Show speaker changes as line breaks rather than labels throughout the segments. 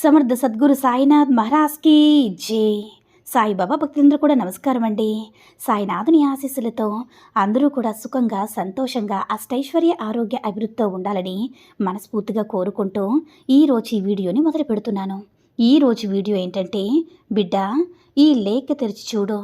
సమర్థ సద్గురు సాయినాథ్ మహారాజ్కి జై. సాయిబాబా భక్తులందరూ కూడా నమస్కారం అండి. సాయినాథుని ఆశీస్సులతో అందరూ కూడా సుఖంగా సంతోషంగా అష్టైశ్వర్య ఆరోగ్య అభివృద్ధితో ఉండాలని మనస్ఫూర్తిగా కోరుకుంటూ ఈరోజు ఈ వీడియోని మొదలు పెడుతున్నాను. ఈరోజు వీడియో ఏంటంటే బిడ్డ ఈ లేఖ తెరిచి చూడు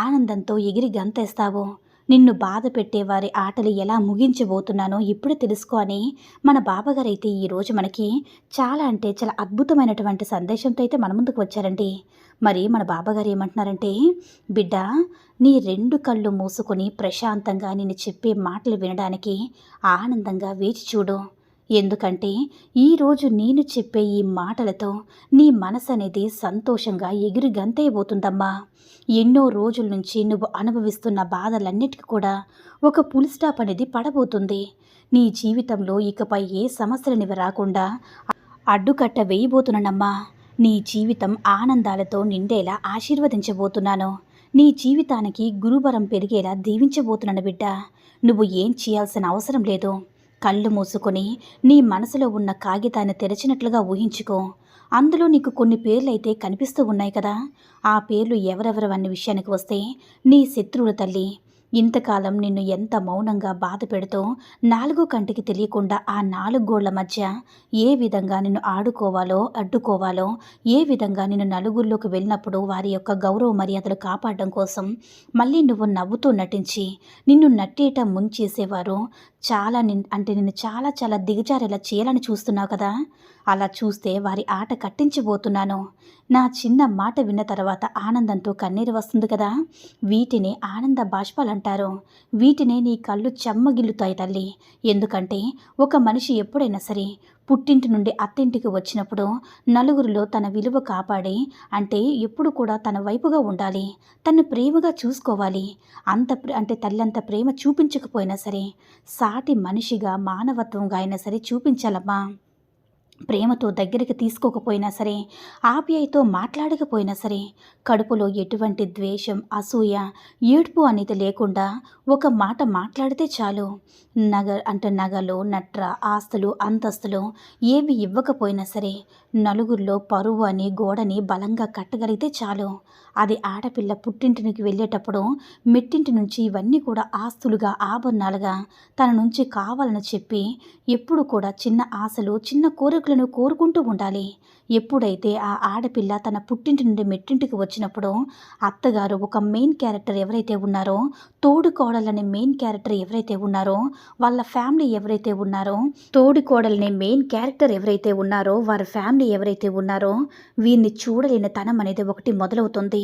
ఆనందంతో ఎగిరి గంతేస్తావు. నిన్ను బాధ పెట్టేవారి ఆటలు ఎలా ముగించబోతున్నానో ఇప్పుడు తెలుసుకో అని మన బాబాగారు అయితే ఈరోజు మనకి చాలా అంటే చాలా అద్భుతమైనటువంటి సందేశంతో అయితే మన ముందుకు వచ్చారండి. మరి మన బాబాగారు ఏమంటున్నారంటే బిడ్డ నీ రెండు కళ్ళు మూసుకొని ప్రశాంతంగా నేను చెప్పే మాటలు వినడానికి ఆనందంగా వేచి చూడు. ఎందుకంటే ఈరోజు నేను చెప్పే ఈ మాటలతో నీ మనసు అనేది సంతోషంగా ఎగిరి గంతైపోతుందమ్మా ఎన్నో రోజుల నుంచి నువ్వు అనుభవిస్తున్న బాధలన్నిటికీ కూడా ఒక పుల్ స్టాప్ అనేది పడబోతుంది. నీ జీవితంలో ఇకపై ఏ సమస్యలనివి రాకుండా అడ్డుకట్ట వేయబోతున్నానమ్మా. నీ జీవితం ఆనందాలతో నిండేలా ఆశీర్వదించబోతున్నాను. నీ జీవితానికి గురుబరం పెరిగేలా దీవించబోతున్నాను బిడ్డ. నువ్వు ఏం చేయాల్సిన అవసరం లేదు. కళ్ళు మూసుకొని నీ మనసులో ఉన్న కాగితాన్ని తెరచినట్లుగా ఊహించుకో. అందులో నీకు కొన్ని పేర్లైతే కనిపిస్తూ ఉన్నాయి కదా. ఆ పేర్లు ఎవరెవరు అన్న విషయానికి వస్తే నీ శత్రువుల తల్లి. ఇంతకాలం నిన్ను ఎంత మౌనంగా బాధ పెడుతూ నాలుగు కంటికి తెలియకుండా ఆ నాలుగు గోళ్ళ మధ్య ఏ విధంగా నిన్ను ఆడుకోవాలో అడ్డుకోవాలో ఏ విధంగా నిన్ను నలుగురిలోకి వెళ్ళినప్పుడు వారి యొక్క గౌరవ మర్యాదలు కాపాడడం కోసం మళ్ళీ నువ్వు నవ్వుతూ నటించి నిన్ను నట్టేట ముంచేసేవారు. చాలా నిన్ అంటే నిన్ను చాలా చాలా దిగజారేలా చేయాలని చూస్తున్నావు కదా? అలా చూస్తే వారి ఆట కట్టించబోతున్నాను. నా చిన్న మాట విన్న తర్వాత ఆనందంతో కన్నీరు వస్తుంది కదా? వీటిని ఆనంద బాష్పాలు అంటారు. వీటినే నీ కళ్ళు చెమ్మగిల్లుతాయి తల్లి. ఎందుకంటే ఒక మనిషి ఎప్పుడైనా సరే పుట్టింటి నుండి అత్తింటికి వచ్చినప్పుడు నలుగురిలో తన విలువ కాపాడి అంటే ఎప్పుడు కూడా తన వైపుగా ఉండాలి తను ప్రేమగా చూసుకోవాలి. అంత అంటే తల్లంత ప్రేమ చూపించకపోయినా సరే సాటి మనిషిగా మానవత్వంగా అయినా సరే చూపించాలమ్మా. ప్రేమతో దగ్గరికి తీసుకోకపోయినా సరే ఆప్యాయతో మాట్లాడకపోయినా సరే కడుపులో ఎటువంటి ద్వేషం అసూయ ఏడుపు అనేది లేకుండా ఒక మాట మాట్లాడితే చాలు. నగ అంటే నగలు నట్ర ఆస్తులు అంతస్తులు ఏవి ఇవ్వకపోయినా సరే నలుగురిలో పరువు అని గోడని బలంగా కట్టగలిగితే చాలు. అది ఆడపిల్ల పుట్టింటికి వెళ్ళేటప్పుడు మెట్టింటి నుంచి ఇవన్నీ కూడా ఆస్తులుగా ఆభరణాలుగా తన నుంచి కావాలని చెప్పి ఎప్పుడు కూడా చిన్న ఆశలు చిన్న కోరికలను కోరుకుంటూ ఉండాలి. ఎప్పుడైతే ఆ ఆడపిల్ల తన పుట్టింటి నుండి మెట్టింటికి వచ్చినప్పుడు అత్తగారు ఒక మెయిన్ క్యారెక్టర్ ఎవరైతే ఉన్నారో తోడుకోడలనే మెయిన్ క్యారెక్టర్ ఎవరైతే ఉన్నారో వాళ్ళ ఫ్యామిలీ ఎవరైతే ఉన్నారో తోడుకోడలనే మెయిన్ క్యారెక్టర్ ఎవరైతే ఉన్నారో వారి ఫ్యామిలీ ఎవరైతే ఉన్నారో వీరిని చూడలేని తనం అనేది ఒకటి మొదలవుతుంది.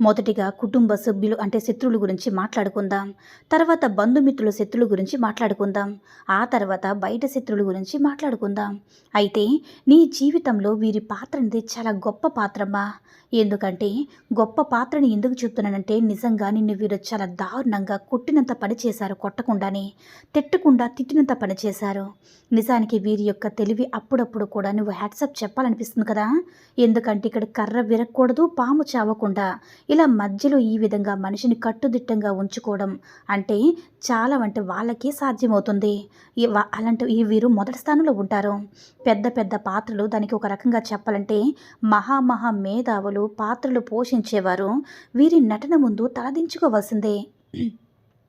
మొదటిగా కుటుంబ సభ్యులు అంటే శత్రువుల గురించి మాట్లాడుకుందాం. తర్వాత బంధుమిత్రుల శత్రువుల గురించి మాట్లాడుకుందాం. ఆ తర్వాత బయట శత్రువుల గురించి మాట్లాడుకుందాం. అయితే నీ జీవితంలో వీరి పాత్ర అనేది చాలా గొప్ప పాత్రమ్మా. ఎందుకంటే గొప్ప పాత్రని ఎందుకు చెప్తున్నానంటే నిజంగా నిన్ను వీరు చాలా దారుణంగా కొట్టినంత పని చేశారు కొట్టకుండానే తిట్టకుండా తిట్టినంత పని చేశారు. నిజానికి వీరి యొక్క తెలివి అప్పుడప్పుడు కూడా నువ్వు హ్యాట్సప్ చెప్పాలనిపిస్తుంది కదా? ఎందుకంటే ఇక్కడ కర్ర విరగకూడదు పాము చావకుండా. ఇలా మధ్యలో ఈ విధంగా మనిషిని కట్టుదిట్టంగా ఉంచుకోవడం అంటే చాలా అంటే వాళ్ళకే సాధ్యమవుతుంది. అలాంటి ఈ వీరు మొదటి స్థానంలో ఉంటారు. పెద్ద పెద్ద పాత్రలు దానికి ఒక రకంగా చెప్పాలంటే మహామహా మేధావులు పాత్రలు పోషించేవారు. వీరి నటన ముందు తలదించుకోవాల్సిందే.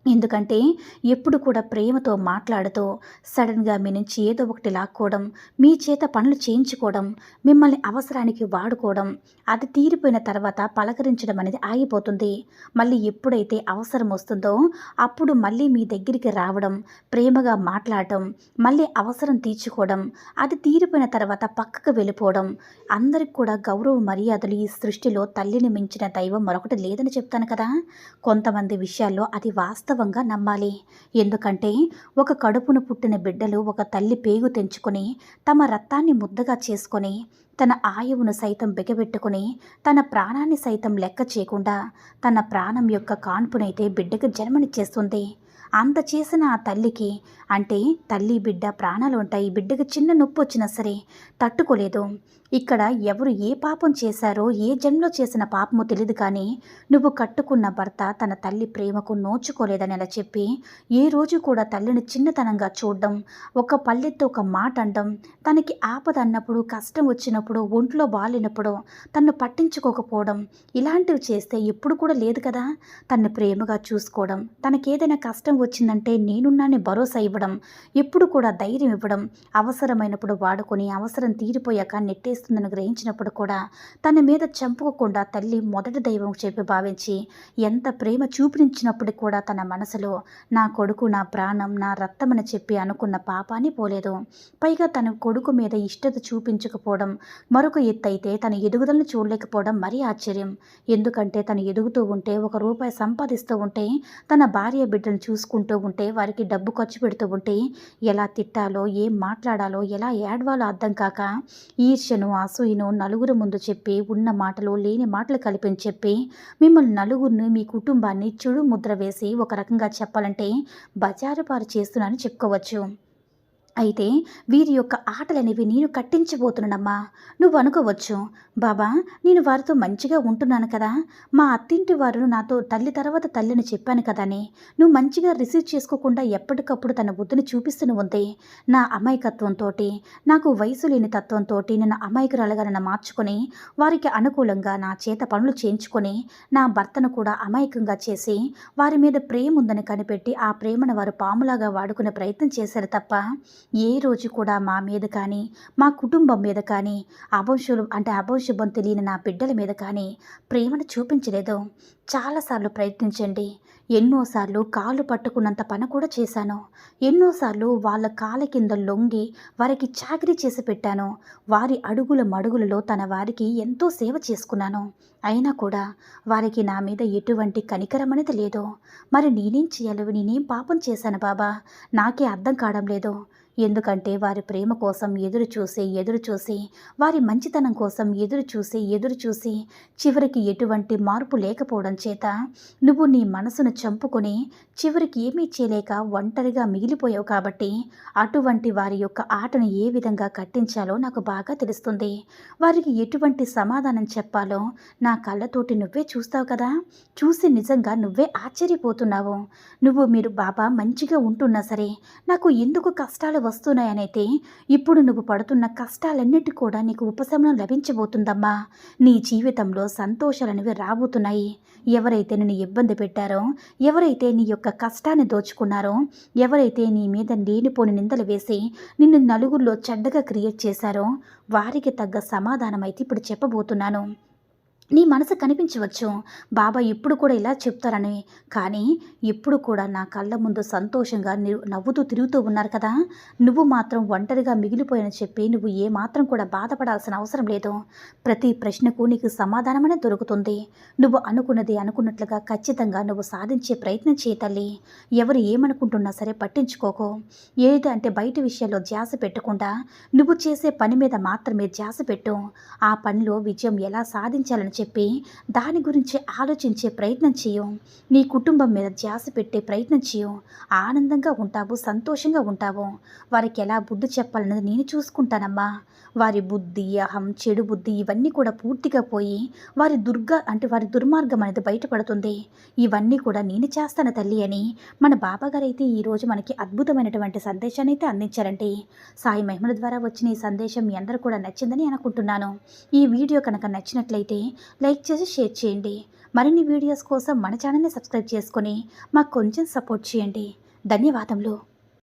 ఎందుకంటే ఎప్పుడు కూడా ప్రేమతో మాట్లాడుతూ సడన్గా మీ నుంచి ఏదో ఒకటి లాక్కోవడం మీ చేత పనులు చేయించుకోవడం మిమ్మల్ని అవసరానికి వాడుకోవడం అది తీరిపోయిన తర్వాత పలకరించడం అనేది ఆగిపోతుంది. మళ్ళీ ఎప్పుడైతే అవసరం వస్తుందో అప్పుడు మళ్ళీ మీ దగ్గరికి రావడం ప్రేమగా మాట్లాడటం మళ్ళీ అవసరం తీర్చుకోవడం అది తీరిపోయిన తర్వాత పక్కకు వెళ్ళిపోవడం అందరికి కూడా గౌరవ మర్యాదలు ఈ సృష్టిలో తల్లిని మించిన దైవం మరొకటి లేదని చెప్తాను కదా. కొంతమంది విషయాల్లో అది వాస్తవం వాస్తవంగా నమ్మాలి. ఎందుకంటే ఒక కడుపును పుట్టిన బిడ్డలు ఒక తల్లి పేగు తెంచుకొని తమ రక్తాన్ని ముద్దగా చేసుకొని తన ఆయువును సైతం బిగబెట్టుకుని తన ప్రాణాన్ని సైతం లెక్క చేయకుండా తన ప్రాణం యొక్క కాన్పునైతే బిడ్డకు జన్మనిచ్చేస్తుంది. అంత చేసిన ఆ తల్లికి అంటే తల్లి బిడ్డ ప్రాణాలు ఉంటాయి బిడ్డకి చిన్న నొప్పి వచ్చినా సరే తట్టుకోలేదు. ఇక్కడ ఎవరు ఏ పాపం చేశారో ఏ జన్మలో చేసిన పాపమో తెలియదు కానీ నువ్వు కట్టుకున్న భర్త తన తల్లి ప్రేమకు నోచుకోలేదని అలా చెప్పి ఏ రోజు కూడా తల్లిని చిన్నతనంగా చూడడం ఒక పల్లెత్తో ఒక మాట అనడం తనకి ఆపద అన్నప్పుడు కష్టం వచ్చినప్పుడు ఒంట్లో బాలినప్పుడు తన్ను పట్టించుకోకపోవడం ఇలాంటివి చేస్తే ఎప్పుడు కూడా లేదు కదా. తన్ను ప్రేమగా చూసుకోవడం తనకేదైనా కష్టం వచ్చిందంటే నేనున్నానే భరోసా ఇవ్వడం ఎప్పుడు కూడా ధైర్యం ఇవ్వడం అవసరమైనప్పుడు వాడుకొని అవసరం తీరిపోయాక నెట్టేస్తుందని గ్రహించినప్పుడు కూడా తన మీద చంపుకోకుండా తల్లి మొదటి దైవం చెప్పి భావించి ఎంత ప్రేమ చూపించినప్పుడు కూడా తన మనసులో నా కొడుకు నా ప్రాణం నా రక్తమని చెప్పి అనుకున్న పాపాన్ని పోలేదు. పైగా తన కొడుకు మీద ఇష్టత చూపించకపోవడం మరొక ఎత్తు అయితే తన ఎదుగుదలను చూడలేకపోవడం మరీ ఆశ్చర్యం. ఎందుకంటే తను ఎదుగుతూ ఉంటే ఒక రూపాయి సంపాదిస్తూ ఉంటే తన భార్య బిడ్డను చూసుకుంటూ ఉంటే వారికి డబ్బు ఖర్చు పెడుతూ ఉంటే ఎలా తిట్టాలో ఏం మాట్లాడాలో ఎలా ఏడవాలో అర్థం కాక ఈర్ష్యను అసూయను నలుగురు ముందు చెప్పి ఉన్న మాటలు లేని మాటలు కలిపని చెప్పి మిమ్మల్ని నలుగురిని మీ కుటుంబాన్ని చెడు ముద్ర వేసి ఒక రకంగా చెప్పాలంటే బజారు పారు చేస్తున్నానని చెప్పుకోవచ్చు. అయితే వీరి యొక్క ఆటలనేవి నేను కట్టించబోతున్నానమ్మా. నువ్వు అనుకోవచ్చు బాబా నేను వారితో మంచిగా ఉంటున్నాను కదా. మా అత్తింటి వారు నాతో తల్లి తర్వాత తల్లిని చెప్పాను కదని. నువ్వు మంచిగా రిసీవ్ చేసుకోకుండా ఎప్పటికప్పుడు తన బుద్ధిని చూపిస్తూనే ఉంది నా అమాయకత్వంతో నాకు వయసు లేని తత్వంతో నేను అమాయకురాలుగా నన్ను మార్చుకొని వారికి అనుకూలంగా నా చేత పనులు చేయించుకొని నా భర్తను కూడా అమాయకంగా చేసి వారి మీద ప్రేమ ఉందని కనిపెట్టి ఆ ప్రేమను వారు పాములాగా వాడుకునే ప్రయత్నం చేశారు తప్ప ఏ రోజు కూడా మా మీద కానీ మా కుటుంబం మీద కానీ అభంశులు అంటే అభంశుభం తెలియని నా బిడ్డల మీద కానీ ప్రేమను చూపించలేదు. చాలాసార్లు ప్రయత్నించండి. ఎన్నోసార్లు కాళ్ళు పట్టుకున్నంత పని కూడా చేశాను. ఎన్నోసార్లు వాళ్ళ కాళ్ళ కింద లొంగి వారికి చాకరీ చేసి పెట్టాను. వారి అడుగుల మడుగులలో తన వారికి ఎంతో సేవ చేసుకున్నాను. అయినా కూడా వారికి నా మీద ఎటువంటి కనికరం అనేది లేదు. మరి నేనేం చేయాలి నేనేం పాపం చేశాను బాబా? నాకే అర్థం కావడం లేదు. ఎందుకంటే వారి ప్రేమ కోసం ఎదురు చూసి ఎదురు చూసి వారి మంచితనం కోసం ఎదురు చూసి ఎదురు చూసి చివరికి ఎటువంటి మార్పు లేకపోవడం చేత నువ్వు నీ మనసును చంపుకొని చివరికి ఏమీ చేయలేక ఒంటరిగా మిగిలిపోయావు కాబట్టి అటువంటి వారి యొక్క ఆటను ఏ విధంగా కట్టించాలో నాకు బాగా తెలుస్తుంది. వారికి ఎటువంటి సమాధానం చెప్పాలో నా కళ్ళతోటి నువ్వే చూస్తావు కదా. చూసి నిజంగా నువ్వే ఆశ్చర్యపోతున్నావు. నువ్వు మీరు బాబా మంచిగా ఉంటున్నా సరే నాకు ఎందుకు కష్టాలు వస్తున్నాయనైతే ఇప్పుడు నువ్వు పడుతున్న కష్టాలన్నిటి కూడా నీకు ఉపశమనం లభించబోతుందమ్మా. నీ జీవితంలో సంతోషాలనేవి రాబోతున్నాయి. ఎవరైతే నిన్ను ఇబ్బంది పెట్టారో ఎవరైతే నీ యొక్క కష్టాన్ని దోచుకున్నారో ఎవరైతే నీ మీద లేనిపోని నిందలు వేసి నిన్ను నలుగురిలో చెడ్డగా క్రియేట్ చేశారో వారికి తగ్గ సమాధానం అయితే ఇప్పుడు చెప్పబోతున్నాను. నీ మనసు కనిపించవచ్చు. బాబా ఇప్పుడు కూడా ఇలా చెప్తారని. కానీ ఇప్పుడు కూడా నా కళ్ళ ముందు సంతోషంగా నవ్వుతూ తిరుగుతూ ఉన్నారు కదా. నువ్వు మాత్రం ఒంటరిగా మిగిలిపోయానని చెప్పి నువ్వు ఏ మాత్రం కూడా బాధపడాల్సిన అవసరం లేదు. ప్రతి ప్రశ్నకు నీకు సమాధానమనే దొరుకుతుంది. నువ్వు అనుకున్నది అనుకున్నట్లుగా ఖచ్చితంగా నువ్వు సాధించే ప్రయత్నం చేయ తల్లి. ఎవరు ఏమనుకుంటున్నా సరే పట్టించుకోకు. ఏది అంటే బయట విషయాల్లో ధ్యాస పెట్టకుండా నువ్వు చేసే పని మీద మాత్రమే ధ్యాస పెట్టు. ఆ పనిలో విజయం ఎలా సాధించాలని చెప్పి దాని గురించి ఆలోచించే ప్రయత్నం చేయు నీ కుటుంబం మీద ధ్యాస పెట్టే ప్రయత్నం చేయు ఆనందంగా ఉంటావు సంతోషంగా ఉంటావు. వారికి ఎలా బుద్ధి చెప్పాలన్నది నేను చూసుకుంటానమ్మా. వారి బుద్ధి అహం చెడు బుద్ధి ఇవన్నీ కూడా పూర్తిగా పోయి వారి దుర్గ అంటే వారి దుర్మార్గం అనేది బయటపడుతుంది. ఇవన్నీ కూడా నేను చేస్తాను తల్లి అని మన బాబాగారు అయితే ఈరోజు మనకి అద్భుతమైనటువంటి సందేశాన్ని అయితే అందించారండి సాయి మహిమల ద్వారా వచ్చిన ఈ సందేశం మీ అందరూ కూడా నచ్చిందని అనుకుంటున్నాను. ఈ వీడియో కనుక నచ్చినట్లయితే లైక్ చేసి షేర్ చేయండి. మరిన్ని వీడియోస్ కోసం మన ఛానల్ని సబ్స్క్రైబ్ చేసుకొని మాకు కొంచెం సపోర్ట్ చేయండి. ధన్యవాదములు.